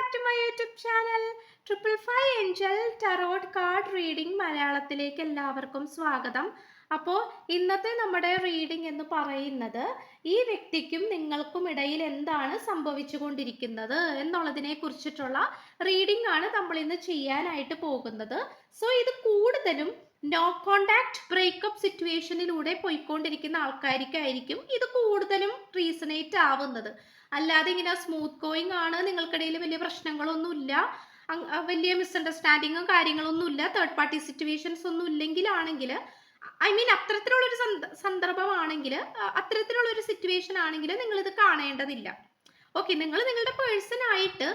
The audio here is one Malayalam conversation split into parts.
Back to my YouTube channel triple five angel tarot card reading മലയാളത്തിലേക്ക് എല്ലാവർക്കും സ്വാഗതം. അപ്പോൾ ഇന്നത്തെ നമ്മുടെ റീഡിംഗ് എന്ന് പറയുന്നത് ഈ വ്യക്തിക്കും നിങ്ങൾക്കും ഇടയിൽ എന്താണ് സംഭവിച്ചുകൊണ്ടിരിക്കുന്നത് എന്നുള്ളതിനെ കുറിച്ചിട്ടുള്ള റീഡിംഗ് ആണ് നമ്മൾ ഇന്ന് ചെയ്യാനായിട്ട് പോകുന്നത്. സോ ഇത് കൂടുതലും നോ കോണ്ടാക്ട് ബ്രേക്കപ്പ് സിറ്റുവേഷനിലൂടെ പോയിക്കൊണ്ടിരിക്കുന്ന ആൾക്കാർക്കായിരിക്കും ഇത് കൂടുതലും റീസണേറ്റ് ആവുന്നത്. അല്ലാതെ ഇങ്ങനെ സ്മൂത്ത് ഗോയിങ് ആണ് നിങ്ങൾക്കിടയിൽ വലിയ പ്രശ്നങ്ങളൊന്നുമില്ല വലിയ മിസ്അണ്ടർസ്റ്റാൻഡിങ്ങും കാര്യങ്ങളൊന്നുമില്ല തേർഡ് പാർട്ടി സിറ്റുവേഷൻസ് ഒന്നും ഇല്ലെങ്കിലാണെങ്കിൽ ഐ മീൻ അത്തരത്തിലുള്ളൊരു സന്ദ- സന്ദർഭമാണെങ്കിൽ അത്തരത്തിലുള്ളൊരു സിറ്റുവേഷൻ ആണെങ്കിൽ നിങ്ങൾ ഇത് കാണേണ്ടതില്ല. ഓക്കെ നിങ്ങൾ നിങ്ങളുടെ പേഴ്സൺ ആയിട്ട്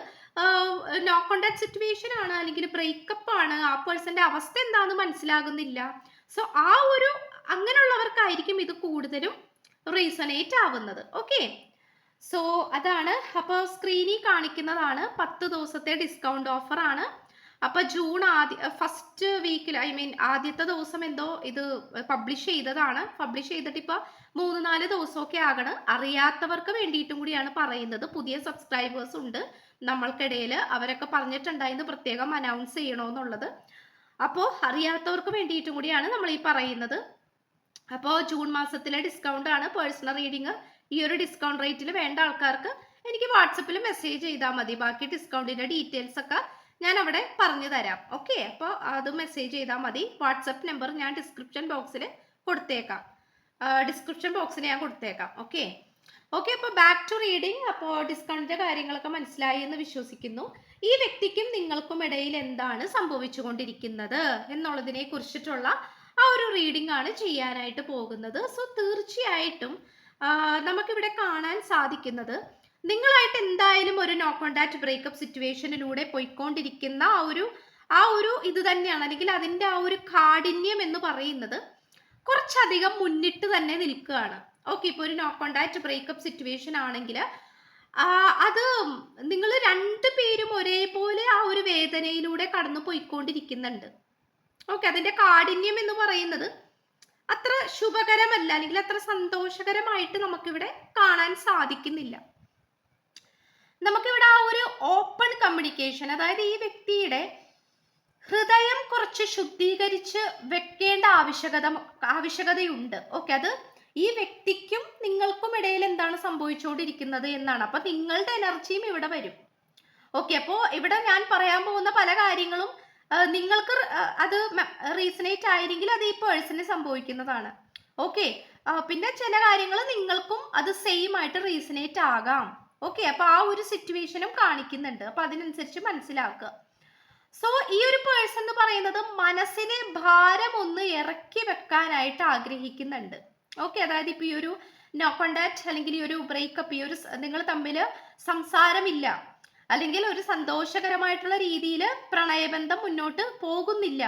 നോ കോണ്ടാക്ട് സിറ്റുവേഷൻ ആണ് അല്ലെങ്കിൽ ബ്രേക്കപ്പ് ആണ്. ആ പേഴ്സന്റെ അവസ്ഥ എന്താണെന്ന് മനസ്സിലാകുന്നില്ല. സോ ആ ഒരു അങ്ങനെയുള്ളവർക്കായിരിക്കും ഇത് കൂടുതലും റീസണേറ്റ് ആവുന്നത്. ഓക്കെ സോ അതാണ്. അപ്പോൾ സ്ക്രീനിൽ കാണിക്കുന്നതാണ് പത്ത് ദിവസത്തെ ഡിസ്കൗണ്ട് ഓഫർ ആണ്. അപ്പൊ ജൂൺ ആദ്യ ഫസ്റ്റ് വീക്കിൽ ഐ മീൻ ആദ്യത്തെ ദിവസം എന്തോ ഇത് പബ്ലിഷ് ചെയ്തതാണ്. പബ്ലിഷ് ചെയ്തിട്ട് ഇപ്പൊ മൂന്ന് നാല് ദിവസമൊക്കെ ആകണം. അറിയാത്തവർക്ക് വേണ്ടിയിട്ടും കൂടിയാണ് പറയുന്നത്. പുതിയ സബ്സ്ക്രൈബേഴ്സ് ഉണ്ട്. നമ്മൾക്കിടയിൽ അവരൊക്കെ പറഞ്ഞിട്ടുണ്ടായിരുന്നു പ്രത്യേകം അനൗൺസ് ചെയ്യണമെന്നുള്ളത് അപ്പോൾ അറിയാത്തവർക്ക് വേണ്ടിയിട്ടും കൂടിയാണ് നമ്മൾ ഈ പറയുന്നത്. അപ്പോൾ ജൂൺ മാസത്തിലെ ഡിസ്കൗണ്ട് ആണ് പേഴ്സണൽ റീഡിങ് ഈ ഒരു ഡിസ്കൗണ്ട് റേറ്റിൽ വേണ്ട ആൾക്കാർക്ക് എനിക്ക് വാട്സപ്പിൽ മെസ്സേജ് ചെയ്താൽ മതി. ബാക്കി ഡിസ്കൗണ്ടിന്റെ ഡീറ്റെയിൽസ് ഒക്കെ ഞാൻ അവിടെ പറഞ്ഞു തരാം. ഓക്കെ അപ്പോൾ അത് മെസ്സേജ് ചെയ്താൽ മതി. വാട്സപ്പ് നമ്പർ ഞാൻ ഡിസ്ക്രിപ്ഷൻ ബോക്സിൽ കൊടുത്തേക്കാം. ഡിസ്ക്രിപ്ഷൻ ബോക്സിൽ ഞാൻ കൊടുത്തേക്കാം. ഓക്കെ ഓക്കെ അപ്പോൾ ബാക്ക് ടു റീഡിംഗ് അപ്പോൾ ഡിസ്കൗണ്ടിന്റെ കാര്യങ്ങളൊക്കെ മനസ്സിലായി എന്ന് വിശ്വസിക്കുന്നു. ഈ വ്യക്തിക്കും നിങ്ങൾക്കും ഇടയിൽ എന്താണ് സംഭവിച്ചുകൊണ്ടിരിക്കുന്നത് എന്നുള്ളതിനെ കുറിച്ചിട്ടുള്ള ആ ഒരു റീഡിംഗ് ആണ് ചെയ്യാനായിട്ട് പോകുന്നത്. സോ തീർച്ചയായിട്ടും നമുക്കിവിടെ കാണാൻ സാധിക്കുന്നത് നിങ്ങളായിട്ട് എന്തായാലും ഒരു നോ കോണ്ടാക്ട് ബ്രേക്കപ്പ് സിറ്റുവേഷനിലൂടെ പോയിക്കൊണ്ടിരിക്കുന്ന ആ ഒരു ആ ഒരു ഇത് തന്നെയാണ്. അല്ലെങ്കിൽ അതിന്റെ ആ ഒരു കാഠിന്യം എന്ന് പറയുന്നത് കുറച്ചധികം മുന്നിട്ട് തന്നെ നിൽക്കുകയാണ്. ഓക്കെ ഇപ്പോൾ ഒരു നോ കോണ്ടാക്ട് ബ്രേക്കപ്പ് സിറ്റുവേഷൻ ആണെങ്കിൽ അത് നിങ്ങൾ രണ്ടു പേരും ഒരേപോലെ ആ ഒരു വേദനയിലൂടെ കടന്നു പോയിക്കൊണ്ടിരിക്കുന്നുണ്ട്. ഓക്കെ അതിന്റെ കാഠിന്യം എന്ന് പറയുന്നത് അത്ര ശുഭകരമല്ല അല്ലെങ്കിൽ അത്ര സന്തോഷകരമായിട്ട് നമുക്കിവിടെ കാണാൻ സാധിക്കുന്നില്ല. നമുക്കിവിടെ ആ ഒരു ഓപ്പൺ കമ്മ്യൂണിക്കേഷൻ അതായത് ഈ വ്യക്തിയുടെ ഹൃദയം കുറച്ച് ശുദ്ധീകരിച്ച് വെക്കേണ്ട ആവശ്യകത ആവശ്യകതയുണ്ട്. ഓക്കെ അത് ഈ വ്യക്തിക്കും നിങ്ങൾക്കും ഇടയിൽ എന്താണ് സംഭവിച്ചുകൊണ്ടിരിക്കുന്നത് എന്നാണ്. അപ്പൊ നിങ്ങളുടെ എനർജിയും ഇവിടെ വരും. ഓക്കെ അപ്പോൾ ഇവിടെ ഞാൻ പറയാൻ പോകുന്ന പല കാര്യങ്ങളും നിങ്ങൾക്ക് അത് റീസണേറ്റ് ആയിരിക്കും അത് ഈ പേഴ്സണിന് സംഭവിക്കുന്നതാണ്. ഓക്കെ പിന്നെ ചില കാര്യങ്ങൾ നിങ്ങൾക്കും അത് സെയിം ആയിട്ട് റീസണേറ്റ് ആകാം. ഓക്കെ അപ്പൊ ആ ഒരു സിറ്റുവേഷനും കാണിക്കുന്നുണ്ട്. അപ്പൊ അതിനനുസരിച്ച് മനസ്സിലാക്കുക. സോ ഈ ഒരു പേഴ്സൺ എന്ന് പറയുന്നത് മനസ്സിനെ ഭാരം ഒന്ന് ഇറക്കി വെക്കാനായിട്ട് ആഗ്രഹിക്കുന്നുണ്ട്. ഓക്കെ അതായത് ഇപ്പൊ ഈ ഒരു നോ കോണ്ടാക്ട് അല്ലെങ്കിൽ ഈ ഒരു ബ്രേക്കപ്പ് ഈ ഒരു നിങ്ങൾ തമ്മിൽ സംസാരമില്ല. അല്ലെങ്കിൽ ഒരു സന്തോഷകരമായിട്ടുള്ള രീതിയിൽ പ്രണയബന്ധം മുന്നോട്ട് പോകുന്നില്ല.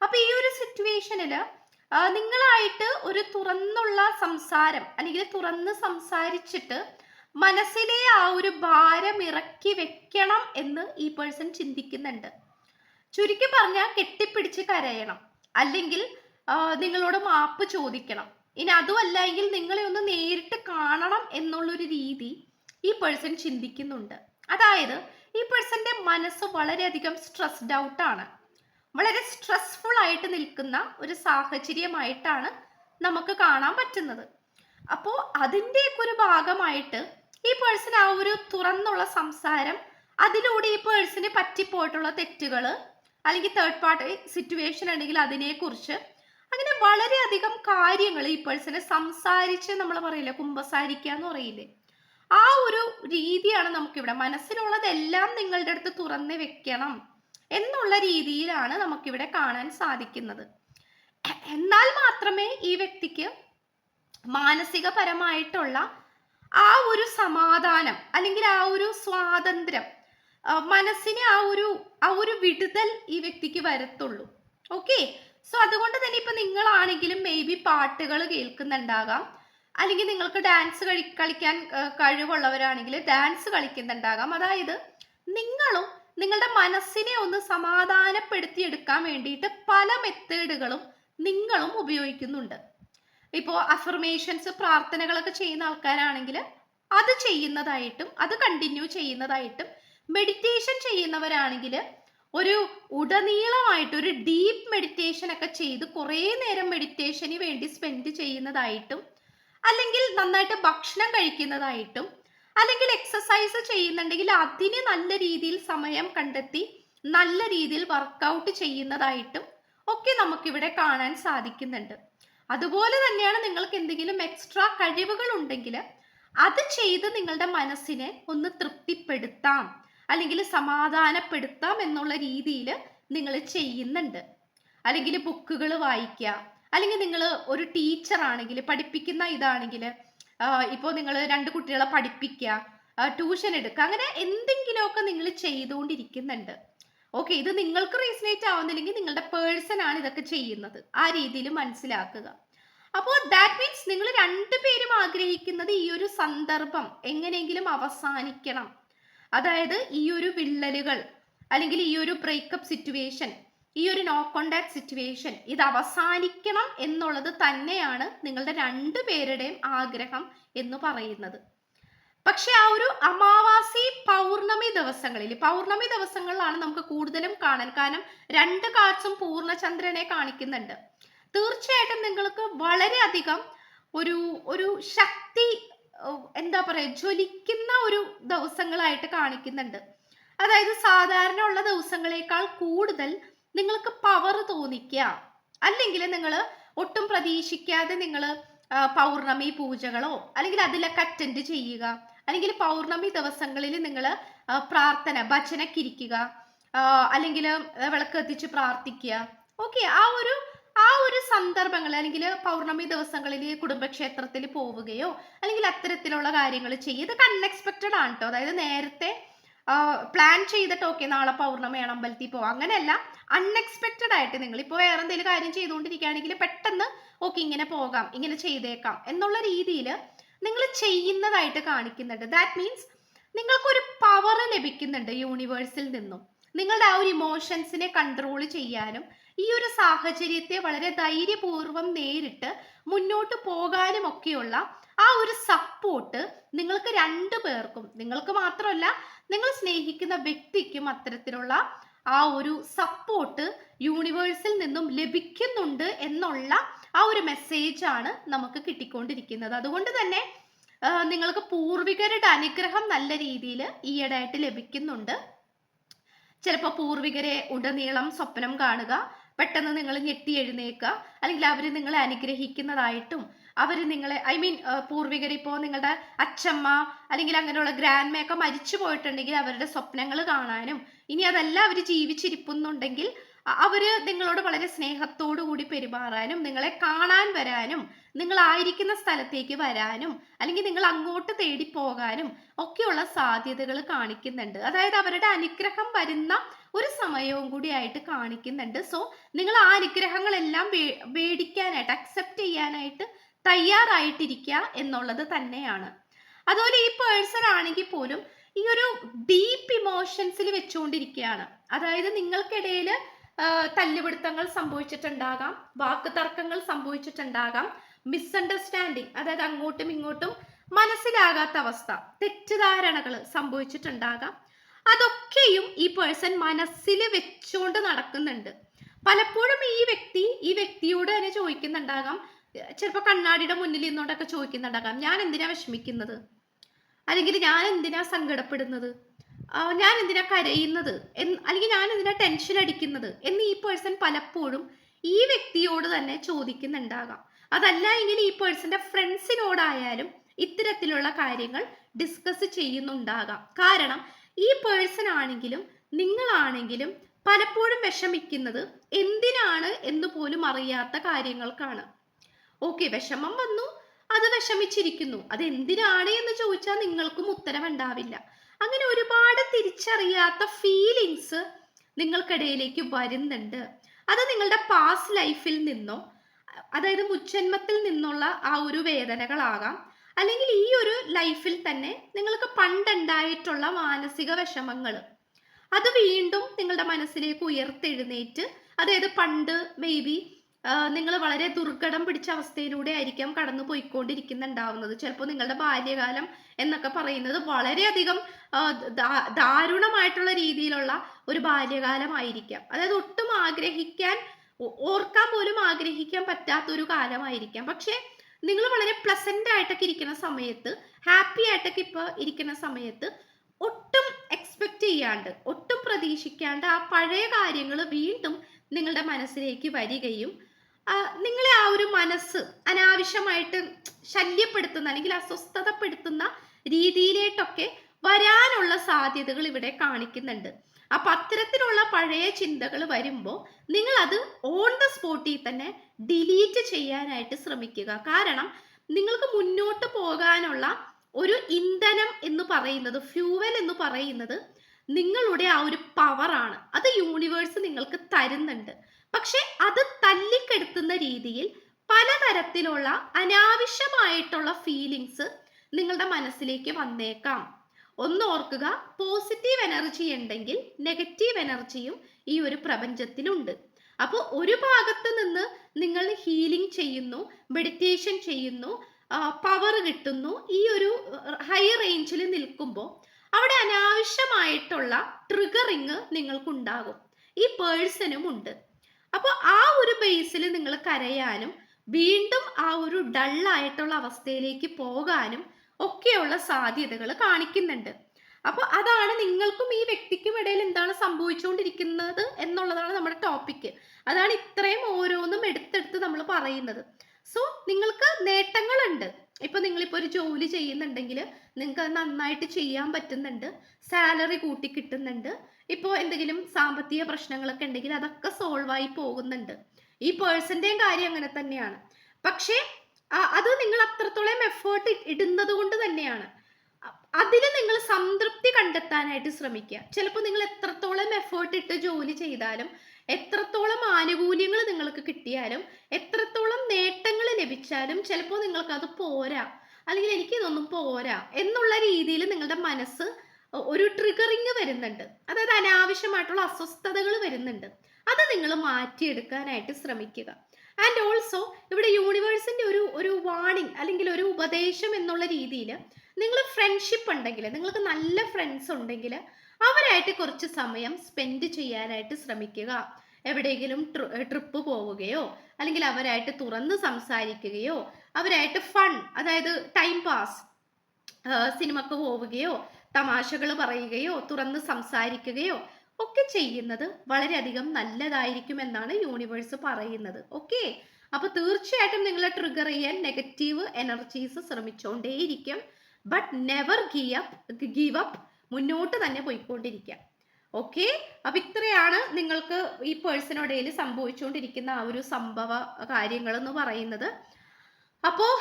അപ്പൊ ഈ ഒരു സിറ്റുവേഷനിൽ നിങ്ങളായിട്ട് ഒരു തുറന്നുള്ള സംസാരം അല്ലെങ്കിൽ തുറന്ന് സംസാരിച്ചിട്ട് മനസ്സിലെ ആ ഒരു ഭാരം ഇറക്കി വെക്കണം എന്ന് ഈ പേഴ്സൺ ചിന്തിക്കുന്നുണ്ട്. ചുരുക്കി പറഞ്ഞാൽ കെട്ടിപ്പിടിച്ച് കരയണം. അല്ലെങ്കിൽ നിങ്ങളോട് മാപ്പ് ചോദിക്കണം. ഇനി അതുമല്ല എങ്കിൽ നിങ്ങളെ ഒന്ന് നേരിട്ട് കാണണം എന്നുള്ളൊരു രീതി ഈ പേഴ്സൺ ചിന്തിക്കുന്നുണ്ട്. അതായത് ഈ പേഴ്സന്റെ മനസ്സ് വളരെയധികം സ്ട്രെസ്ഡ് ഔട്ട് ആണ്. വളരെ സ്ട്രെസ്ഫുൾ ആയിട്ട് നിൽക്കുന്ന ഒരു സാഹചര്യമായിട്ടാണ് നമുക്ക് കാണാൻ പറ്റുന്നത്. അപ്പോൾ അതിന്റെയൊക്കെ ഒരു ഭാഗമായിട്ട് ഈ പേഴ്സൺ ആ ഒരു തുറന്നുള്ള സംസാരം അതിലൂടെ ഈ പേഴ്സന് പറ്റിപ്പോയിട്ടുള്ള തെറ്റുകൾ അല്ലെങ്കിൽ തേർഡ് പാർട്ടി സിറ്റുവേഷൻ ഉണ്ടെങ്കിൽ അതിനെക്കുറിച്ച്. അങ്ങനെ വളരെയധികം കാര്യങ്ങൾ ഈ പേഴ്സണെ സംസാരിച്ച് നമ്മൾ പറയില്ല കുമ്പസാരിക്കുക എന്ന് പറയില്ലേ. ആ ഒരു രീതിയാണ് നമുക്കിവിടെ. മനസ്സിലുള്ളതെല്ലാം നിങ്ങളുടെ അടുത്ത് തുറന്ന് വെക്കണം എന്നുള്ള രീതിയിലാണ് നമുക്കിവിടെ കാണാൻ സാധിക്കുന്നത്. എന്നാൽ മാത്രമേ ഈ വ്യക്തിക്ക് മാനസികപരമായിട്ടുള്ള ആ ഒരു സമാധാനം അല്ലെങ്കിൽ ആ ഒരു സ്വാതന്ത്ര്യം മനസ്സിന് ആ ഒരു ആ ഒരു വിടുതൽ ഈ വ്യക്തിക്ക് വരത്തുള്ളൂ. ഓക്കെ സോ അതുകൊണ്ട് തന്നെ ഇപ്പൊ നിങ്ങളാണെങ്കിലും മേ ബി പാട്ടുകൾ കേൾക്കുന്നുണ്ടാകാം. അല്ലെങ്കിൽ നിങ്ങൾക്ക് ഡാൻസ് കളി കളിക്കാൻ കഴിവുള്ളവരാണെങ്കിൽ ഡാൻസ് കളിക്കുന്നുണ്ടാകാം. അതായത് നിങ്ങളും നിങ്ങളുടെ മനസ്സിനെ ഒന്ന് സമാധാനപ്പെടുത്തി എടുക്കാൻ വേണ്ടിയിട്ട് പല മെത്തേഡുകളും നിങ്ങളും ഉപയോഗിക്കുന്നുണ്ട്. ഇപ്പോൾ അഫർമേഷൻസ് പ്രാർത്ഥനകളൊക്കെ ചെയ്യുന്ന ആൾക്കാരാണെങ്കിൽ അത് ചെയ്യുന്നതായിട്ടും അത് കണ്ടിന്യൂ ചെയ്യുന്നതായിട്ടും മെഡിറ്റേഷൻ ചെയ്യുന്നവരാണെങ്കിൽ ഒരു ഉടനീളമായിട്ട് ഒരു ഡീപ്പ് മെഡിറ്റേഷൻ ഒക്കെ ചെയ്ത് കുറേ നേരം മെഡിറ്റേഷന് വേണ്ടി സ്പെൻഡ് ചെയ്യുന്നതായിട്ടും അല്ലെങ്കിൽ നന്നായിട്ട് ഭക്ഷണം കഴിക്കുന്നതായിട്ടും അല്ലെങ്കിൽ എക്സസൈസ് ചെയ്യുന്നുണ്ടെങ്കിൽ അതിന് നല്ല രീതിയിൽ സമയം കണ്ടെത്തി നല്ല രീതിയിൽ വർക്കൗട്ട് ചെയ്യുന്നതായിട്ടും ഒക്കെ നമുക്കിവിടെ കാണാൻ സാധിക്കുന്നുണ്ട്. അതുപോലെ തന്നെയാണ് നിങ്ങൾക്ക് എന്തെങ്കിലും എക്സ്ട്രാ കഴിവുകൾ ഉണ്ടെങ്കിൽ അത് ചെയ്ത് നിങ്ങളുടെ മനസ്സിനെ ഒന്ന് തൃപ്തിപ്പെടുത്താം. അല്ലെങ്കിൽ സമാധാനപ്പെടുത്താം എന്നുള്ള രീതിയിൽ നിങ്ങൾ ചെയ്യുന്നുണ്ട്. അല്ലെങ്കിൽ ബുക്കുകൾ വായിക്കുക. അല്ലെങ്കിൽ നിങ്ങൾ ഒരു ടീച്ചർ ആണെങ്കിൽ പഠിപ്പിക്കുന്ന ഇതാണെങ്കിൽ ഇപ്പോൾ നിങ്ങൾ രണ്ട് കുട്ടികളെ പഠിപ്പിക്കുക ട്യൂഷൻ എടുക്കുക അങ്ങനെ എന്തെങ്കിലുമൊക്കെ നിങ്ങൾ ചെയ്തുകൊണ്ടിരിക്കുന്നുണ്ട്. ഓക്കെ ഇത് നിങ്ങൾക്ക് റീസണേറ്റ് ആവുന്നില്ലെങ്കിൽ നിങ്ങളുടെ പേഴ്സൺ ആണ് ഇതൊക്കെ ചെയ്യുന്നത്. ആ രീതിയിൽ മനസ്സിലാക്കുക. അപ്പോൾ ദാറ്റ് മീൻസ് നിങ്ങൾ രണ്ടുപേരും ആഗ്രഹിക്കുന്നത് ഈ ഒരു സന്ദർഭം എങ്ങനെയെങ്കിലും അവസാനിക്കണം. അതായത് ഈ ഒരു വിള്ളലുകൾ അല്ലെങ്കിൽ ഈ ഒരു ബ്രേക്കപ്പ് സിറ്റുവേഷൻ ഈ ഒരു നോ കോണ്ടാക്ട് സിറ്റുവേഷൻ ഇത് അവസാനിക്കണം എന്നുള്ളത് തന്നെയാണ് നിങ്ങളുടെ രണ്ടു പേരുടെയും ആഗ്രഹം എന്ന് പറയുന്നത്. പക്ഷെ ആ ഒരു അമാവാസി പൗർണമി ദിവസങ്ങളിൽ പൗർണമി ദിവസങ്ങളിലാണ് നമുക്ക് കൂടുതലും കാണാൻ കാരണം രണ്ട് കാഴ്ചും പൂർണചന്ദ്രനെ കാണിക്കുന്നുണ്ട്. തീർച്ചയായിട്ടും നിങ്ങൾക്ക് വളരെയധികം ഒരു ഒരു ശക്തി എന്താ പറയുക ജ്വലിക്കുന്ന ഒരു ദിവസങ്ങളായിട്ട് കാണിക്കുന്നുണ്ട്. അതായത് സാധാരണ ഉള്ള ദിവസങ്ങളെക്കാൾ കൂടുതൽ നിങ്ങൾക്ക് പവർ തോന്നിക്കുക. അല്ലെങ്കിൽ നിങ്ങൾ ഒട്ടും പ്രതീക്ഷിക്കാതെ നിങ്ങൾ പൗർണമി പൂജകളോ അല്ലെങ്കിൽ അതിലൊക്കെ അറ്റൻഡ് ചെയ്യുക. അല്ലെങ്കിൽ പൗർണമി ദിവസങ്ങളിൽ നിങ്ങൾ പ്രാർത്ഥന ഭജനക്കിരിക്കുക. അല്ലെങ്കിൽ വിളക്ക് എത്തിച്ച് പ്രാർത്ഥിക്കുക. ഓക്കെ ആ ഒരു ആ ഒരു സന്ദർഭങ്ങൾ അല്ലെങ്കിൽ പൗർണമി ദിവസങ്ങളിൽ കുടുംബക്ഷേത്രത്തിൽ പോവുകയോ അല്ലെങ്കിൽ അത്തരത്തിലുള്ള കാര്യങ്ങൾ ചെയ്യുക ഇതൊക്കെ അൺഎക്സ്പെക്റ്റഡ് ആണ് കേട്ടോ അതായത് നേരത്തെ പ്ലാൻ ചെയ്തിട്ട് ഓക്കെ നാളെ പൗർണമയാണ് അമ്പലത്തിൽ പോവാം അങ്ങനെയല്ല അൺഎക്സ്പെക്റ്റഡ് ആയിട്ട് നിങ്ങൾ ഇപ്പോൾ വേറെ എന്തെങ്കിലും കാര്യം ചെയ്തുകൊണ്ടിരിക്കുകയാണെങ്കിൽ പെട്ടെന്ന് ഓക്കെ ഇങ്ങനെ പോകാം ഇങ്ങനെ ചെയ്തേക്കാം എന്നുള്ള രീതിയിൽ നിങ്ങൾ ചെയ്യുന്നതായിട്ട് കാണിക്കുന്നുണ്ട്. ദാറ്റ് മീൻസ് നിങ്ങൾക്കൊരു പവർ ലഭിക്കുന്നുണ്ട് യൂണിവേഴ്സിൽ നിന്നും. നിങ്ങളുടെ ആ ഒരു ഇമോഷൻസിനെ കൺട്രോൾ ചെയ്യാനും ഈ ഒരു സാഹചര്യത്തെ വളരെ ധൈര്യപൂർവം നേരിട്ട് മുന്നോട്ട് പോകാനും ഒക്കെയുള്ള ആ ഒരു സപ്പോർട്ട് നിങ്ങൾക്ക് രണ്ടു പേർക്കും നിങ്ങൾക്ക് മാത്രമല്ല നിങ്ങൾ സ്നേഹിക്കുന്ന വ്യക്തിക്കും അത്തരത്തിലുള്ള ആ ഒരു സപ്പോർട്ട് യൂണിവേഴ്സിൽ നിന്നും ലഭിക്കുന്നുണ്ട് എന്നുള്ള ആ ഒരു മെസ്സേജ് ആണ് നമുക്ക് കിട്ടിക്കൊണ്ടിരിക്കുന്നത്. അതുകൊണ്ട് തന്നെ നിങ്ങൾക്ക് പൂർവികരുടെ അനുഗ്രഹം നല്ല രീതിയിൽ ഈയിടെയായിട്ട് ലഭിക്കുന്നുണ്ട്. ചിലപ്പോൾ പൂർവികരെ ഉടനീളം സ്വപ്നം കാണുക പെട്ടെന്ന് നിങ്ങൾ ഞെട്ടി എഴുന്നേക്കുക അല്ലെങ്കിൽ അവർ നിങ്ങളെ അനുഗ്രഹിക്കുന്നതായിട്ടും അവർ നിങ്ങളെ ഐ മീൻ പൂർവികർ ഇപ്പോൾ നിങ്ങളുടെ അച്ഛമ്മ അല്ലെങ്കിൽ അങ്ങനെയുള്ള ഗ്രാൻഡ് മേക്കെ മരിച്ചു പോയിട്ടുണ്ടെങ്കിൽ അവരുടെ സ്വപ്നങ്ങൾ കാണാനും ഇനി അതല്ല അവർ ജീവിച്ചിരിപ്പുന്നുണ്ടെങ്കിൽ അവർ നിങ്ങളോട് വളരെ സ്നേഹത്തോടു കൂടി പെരുമാറാനും നിങ്ങളെ കാണാൻ വരാനും നിങ്ങളായിരിക്കുന്ന സ്ഥലത്തേക്ക് വരാനും അല്ലെങ്കിൽ നിങ്ങൾ അങ്ങോട്ട് തേടി പോകാനും ഒക്കെയുള്ള സാധ്യതകൾ കാണിക്കുന്നുണ്ട്. അതായത് അവരുടെ അനുഗ്രഹം വരുന്ന ഒരു സമയവും കൂടി ആയിട്ട് കാണിക്കുന്നുണ്ട്. സോ നിങ്ങൾ ആ അനുഗ്രഹങ്ങളെല്ലാം മേടിക്കാനായിട്ട് അക്സെപ്റ്റ് ചെയ്യാനായിട്ട് തയ്യാറായിട്ടിരിക്കുക എന്നുള്ളത് തന്നെയാണ്. അതുപോലെ ഈ പേഴ്സൺ ആണെങ്കിൽ പോലും ഈ ഒരു ഡീപ്പ് ഇമോഷൻസിൽ വെച്ചുകൊണ്ടിരിക്കുകയാണ് അതായത് നിങ്ങൾക്കിടയിൽ തല്ലുപിടുത്തങ്ങൾ സംഭവിച്ചിട്ടുണ്ടാകാം വാക്ക് തർക്കങ്ങൾ സംഭവിച്ചിട്ടുണ്ടാകാം മിസ്അണ്ടർസ്റ്റാൻഡിങ് അതായത് അങ്ങോട്ടും ഇങ്ങോട്ടും മനസ്സിലാകാത്ത അവസ്ഥ തെറ്റിദ്ധാരണകൾ സംഭവിച്ചിട്ടുണ്ടാകാം. അതൊക്കെയും ഈ പേഴ്സൺ മനസ്സിൽ വെച്ചുകൊണ്ട് നടക്കുന്നുണ്ട്. പലപ്പോഴും ഈ വ്യക്തി ഈ വ്യക്തിയോട് തന്നെ ചോദിക്കുന്നുണ്ടാകാം. ചിലപ്പോൾ കണ്ണാടിയുടെ മുന്നിൽ നിന്നോണ്ടൊക്കെ ചോദിക്കുന്നുണ്ടാകാം ഞാൻ എന്തിനാ വിഷമിക്കുന്നത്? അല്ലെങ്കിൽ ഞാൻ എന്തിനാ സങ്കടപ്പെടുന്നത്? ഞാൻ എന്തിനാ കരയുന്നത്? അല്ലെങ്കിൽ ഞാൻ എന്തിനാ ടെൻഷൻ അടിക്കുന്നത്? എന്ന് ഈ പേഴ്സൺ പലപ്പോഴും ഈ വ്യക്തിയോട് തന്നെ ചോദിക്കുന്നുണ്ടാകാം. അതല്ല എങ്കിൽ ഈ പേഴ്സന്റെ ഫ്രണ്ട്സിനോടായാലും ഇത്തരത്തിലുള്ള കാര്യങ്ങൾ ഡിസ്കസ് ചെയ്യുന്നുണ്ടാകാം. കാരണം ഈ പേഴ്സൺ ആണെങ്കിലും നിങ്ങളാണെങ്കിലും പലപ്പോഴും വിഷമിക്കുന്നത് എന്തിനാണ് എന്ന് പോലും അറിയാത്ത കാര്യങ്ങൾക്കാണ്. ഓക്കെ വിഷമം വന്നു അത് വിഷമിച്ചിരിക്കുന്നു. അത് എന്തിനാണ് എന്ന് ചോദിച്ചാൽ നിങ്ങൾക്കും ഉത്തരം ഉണ്ടാവില്ല അങ്ങനെ ഒരുപാട് തിരിച്ചറിയാത്ത ഫീലിങ്സ് നിങ്ങൾക്കിടയിലേക്ക് വരുന്നുണ്ട്. അത് നിങ്ങളുടെ പാസ്റ്റ് ലൈഫിൽ നിന്നോ അതായത് മുച്ചന്മത്തിൽ നിന്നുള്ള ആ ഒരു വേദനകളാകാം. അല്ലെങ്കിൽ ഈ ഒരു ലൈഫിൽ തന്നെ നിങ്ങൾക്ക് പണ്ടുണ്ടായിട്ടുള്ള മാനസിക വിഷമങ്ങൾ. അത് വീണ്ടും നിങ്ങളുടെ മനസ്സിലേക്ക് ഉയർത്തെഴുന്നേറ്റ് അതായത് പണ്ട് മേ ബി നിങ്ങൾ വളരെ ദുർഘടം പിടിച്ച അവസ്ഥയിലൂടെ ആയിരിക്കാം കടന്നു പോയിക്കൊണ്ടിരിക്കുന്നുണ്ടാവുന്നത്. ചിലപ്പോൾ നിങ്ങളുടെ ബാല്യകാലം എന്നൊക്കെ പറയുന്നത് വളരെയധികം ദാരുണമായിട്ടുള്ള രീതിയിലുള്ള ഒരു ബാല്യകാലമായിരിക്കാം. അതായത് ഒട്ടും ആഗ്രഹിക്കാൻ ഓർക്കാൻ പോലും ആഗ്രഹിക്കാൻ പറ്റാത്ത ഒരു കാലമായിരിക്കാം. പക്ഷേ നിങ്ങൾ വളരെ പ്ലസന്റ് ആയിട്ടൊക്കെ ഇരിക്കുന്ന സമയത്ത് ഹാപ്പി ആയിട്ടൊക്കെ ഇപ്പൊ ഇരിക്കുന്ന സമയത്ത് ഒട്ടും എക്സ്പെക്ട് ചെയ്യാണ്ട് ഒട്ടും പ്രതീക്ഷിക്കാണ്ട് ആ പഴയ കാര്യങ്ങൾ വീണ്ടും നിങ്ങളുടെ മനസ്സിലേക്ക് വരികയും നിങ്ങളെ ആ ഒരു മനസ്സ് അനാവശ്യമായിട്ട് ശല്യപ്പെടുത്തുന്ന അല്ലെങ്കിൽ അസ്വസ്ഥതപ്പെടുത്തുന്ന രീതിയിലേട്ടൊക്കെ വരാനുള്ള സാധ്യതകൾ ഇവിടെ കാണിക്കുന്നുണ്ട്. അപ്പൊ അത്തരത്തിലുള്ള പഴയ ചിന്തകൾ വരുമ്പോൾ നിങ്ങൾ അത് ഓൺ ദ സ്പോട്ടിൽ തന്നെ ഡിലീറ്റ് ചെയ്യാനായിട്ട് ശ്രമിക്കുക. കാരണം നിങ്ങൾക്ക് മുന്നോട്ട് പോകാനുള്ള ഒരു ഇന്ധനം എന്ന് പറയുന്നത് ഫ്യൂവൽ എന്ന് പറയുന്നത് നിങ്ങളുടെ ആ ഒരു പവറാണ് അത് യൂണിവേഴ്സ് നിങ്ങൾക്ക് തരുന്നുണ്ട്. പക്ഷെ അത് തല്ലിക്കെടുത്തുന്ന രീതിയിൽ പലതരത്തിലുള്ള അനാവശ്യമായിട്ടുള്ള ഫീലിങ്സ് നിങ്ങളുടെ മനസ്സിലേക്ക് വന്നേക്കാം. ഒന്ന് ഓർക്കുക പോസിറ്റീവ് എനർജി ഉണ്ടെങ്കിൽ നെഗറ്റീവ് എനർജിയും ഈ ഒരു പ്രപഞ്ചത്തിലുണ്ട്. അപ്പോൾ ഒരു ഭാഗത്ത് നിന്ന് നിങ്ങൾ ഹീലിംഗ് ചെയ്യുന്നു മെഡിറ്റേഷൻ ചെയ്യുന്നു പവർ കിട്ടുന്നു ഈ ഒരു ഹൈ റേഞ്ചിൽ നിൽക്കുമ്പോൾ അവിടെ അനാവശ്യമായിട്ടുള്ള ട്രിഗറിങ് നിങ്ങൾക്കുണ്ടാകും ഈ പേഴ്സണും ഉണ്ട്. അപ്പോൾ ആ ഒരു ബേസിൽ നിങ്ങൾ കരയാനും വീണ്ടും ആ ഒരു ഡള്ളായിട്ടുള്ള അവസ്ഥയിലേക്ക് പോകാനും ഒക്കെയുള്ള സാധ്യതകൾ കാണിക്കുന്നുണ്ട്. അപ്പോൾ അതാണ് നിങ്ങൾക്കും ഈ വ്യക്തിക്കും ഇടയിൽ എന്താണ് സംഭവിച്ചുകൊണ്ടിരിക്കുന്നത് എന്നുള്ളതാണ് നമ്മുടെ ടോപ്പിക്ക് അതാണ് ഇത്രയും ഓരോന്നും എടുത്തെടുത്ത് നമ്മൾ പറയുന്നത്. സോ നിങ്ങൾക്ക് നേട്ടങ്ങളുണ്ട്. ഇപ്പൊ നിങ്ങളിപ്പോ ഒരു ജോലി ചെയ്യുന്നുണ്ടെങ്കിൽ നിങ്ങൾക്ക് അത് നന്നായിട്ട് ചെയ്യാൻ പറ്റുന്നുണ്ട്. സാലറി കൂട്ടി കിട്ടുന്നുണ്ട്. ഇപ്പോൾ എന്തെങ്കിലും സാമ്പത്തിക പ്രശ്നങ്ങളൊക്കെ ഉണ്ടെങ്കിൽ അതൊക്കെ സോൾവ് ആയി പോകുന്നുണ്ട്. ഈ പേഴ്സന്റെയും കാര്യം അങ്ങനെ തന്നെയാണ്. പക്ഷേ അത് നിങ്ങൾ അത്രത്തോളം എഫേർട്ട് ഇടുന്നത് കൊണ്ട് തന്നെയാണ്. അതിൽ നിങ്ങൾ സംതൃപ്തി കണ്ടെത്താനായിട്ട് ശ്രമിക്കുക. ചിലപ്പോൾ നിങ്ങൾ എത്രത്തോളം എഫേർട്ട് ഇട്ട് ജോലി ചെയ്താലും എത്രത്തോളം ആനുകൂല്യങ്ങൾ നിങ്ങൾക്ക് കിട്ടിയാലും എത്രത്തോളം നേട്ടങ്ങൾ ലഭിച്ചാലും ചിലപ്പോൾ നിങ്ങൾക്ക് അത് പോരാ. അല്ലെങ്കിൽ എനിക്കിതൊന്നും പോരാ. എന്നുള്ള രീതിയിൽ നിങ്ങളുടെ മനസ്സ് ഒരു ട്രിഗറിങ് വരുന്നുണ്ട്. അതായത് അനാവശ്യമായിട്ടുള്ള അസ്വസ്ഥതകൾ വരുന്നുണ്ട്. അത് നിങ്ങൾ മാറ്റിയെടുക്കാനായിട്ട് ശ്രമിക്കുക. ആൻഡ് ഓൾസോ ഇവിടെ യൂണിവേഴ്സിന്റെ ഒരു ഒരു വാണിംഗ് അല്ലെങ്കിൽ ഒരു ഉപദേശം എന്നുള്ള രീതിയിൽ നിങ്ങൾ ഫ്രണ്ട്ഷിപ്പ് ഉണ്ടെങ്കിൽ നിങ്ങൾക്ക് നല്ല ഫ്രണ്ട്സ് ഉണ്ടെങ്കിൽ അവരായിട്ട് കുറച്ച് സമയം സ്പെൻഡ് ചെയ്യാനായിട്ട് ശ്രമിക്കുക. എവിടെയെങ്കിലും ട്രിപ്പ് പോവുകയോ അല്ലെങ്കിൽ അവരായിട്ട് തുറന്ന് സംസാരിക്കുകയോ അവരായിട്ട് ഫൺ അതായത് ടൈം പാസ് സിനിമക്ക് പോവുകയോ തമാശകൾ പറയുകയോ തുറന്ന് സംസാരിക്കുകയോ ഒക്കെ ചെയ്യുന്നത് വളരെയധികം നല്ലതായിരിക്കും എന്നാണ് യൂണിവേഴ്സ് പറയുന്നത്. ഓക്കെ? അപ്പൊ തീർച്ചയായിട്ടും നിങ്ങളെ ട്രിഗർ ചെയ്യാൻ negative energies ശ്രമിച്ചുകൊണ്ടേയിരിക്കും but never give up give up മുന്നോട്ട് തന്നെ പോയിക്കൊണ്ടിരിക്കാം ഓക്കെ? അപ്പൊ ഇത്രയാണ് നിങ്ങൾക്ക് ഈ പേഴ്സണോടയിൽ സംഭവിച്ചുകൊണ്ടിരിക്കുന്ന ആ ഒരു സംഭവ കാര്യങ്ങൾ എന്ന് പറയുന്നത്. അപ്പോൾ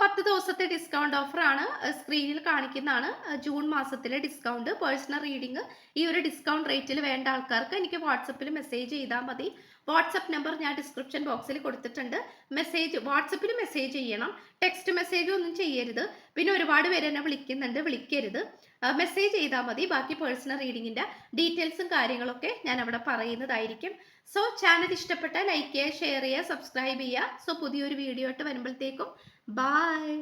പത്ത് ദിവസത്തെ ഡിസ്കൗണ്ട് ഓഫർ ആണ് സ്ക്രീനിൽ കാണിക്കുന്നതാണ്. ജൂൺ മാസത്തിലെ ഡിസ്കൗണ്ട് പേഴ്സണൽ റീഡിംഗ് ഈ ഒരു ഡിസ്കൗണ്ട് റേറ്റിൽ വേണ്ട ആൾക്കാർക്ക് എനിക്ക് വാട്സപ്പിൽ മെസ്സേജ് ചെയ്താൽ മതി. വാട്സപ്പ് നമ്പർ ഞാൻ ഡിസ്ക്രിപ്ഷൻ ബോക്സിൽ കൊടുത്തിട്ടുണ്ട്. മെസ്സേജ് വാട്സപ്പിൽ മെസ്സേജ് ചെയ്യണം. ടെക്സ്റ്റ് മെസ്സേജ് ഒന്നും ചെയ്യരുത്. പിന്നെ ഒരുപാട് പേര് എന്നെ വിളിക്കുന്നുണ്ട്. വിളിക്കരുത്. മെസ്സേജ് ചെയ്താൽ മതി. ബാക്കി പേഴ്സണൽ റീഡിങ്ങിന്റെ ഡീറ്റെയിൽസും കാര്യങ്ങളൊക്കെ ഞാൻ അവിടെ പറയുന്നതായിരിക്കും. സോ ചാനൽ ഇഷ്ടപ്പെട്ടാൽ ലൈക്ക് ചെയ്യുക ഷെയർ ചെയ്യുക സബ്സ്ക്രൈബ് ചെയ്യുക. സോ പുതിയൊരു വീഡിയോ ആയിട്ട് വരുമ്പോഴത്തേക്കും. ബായ്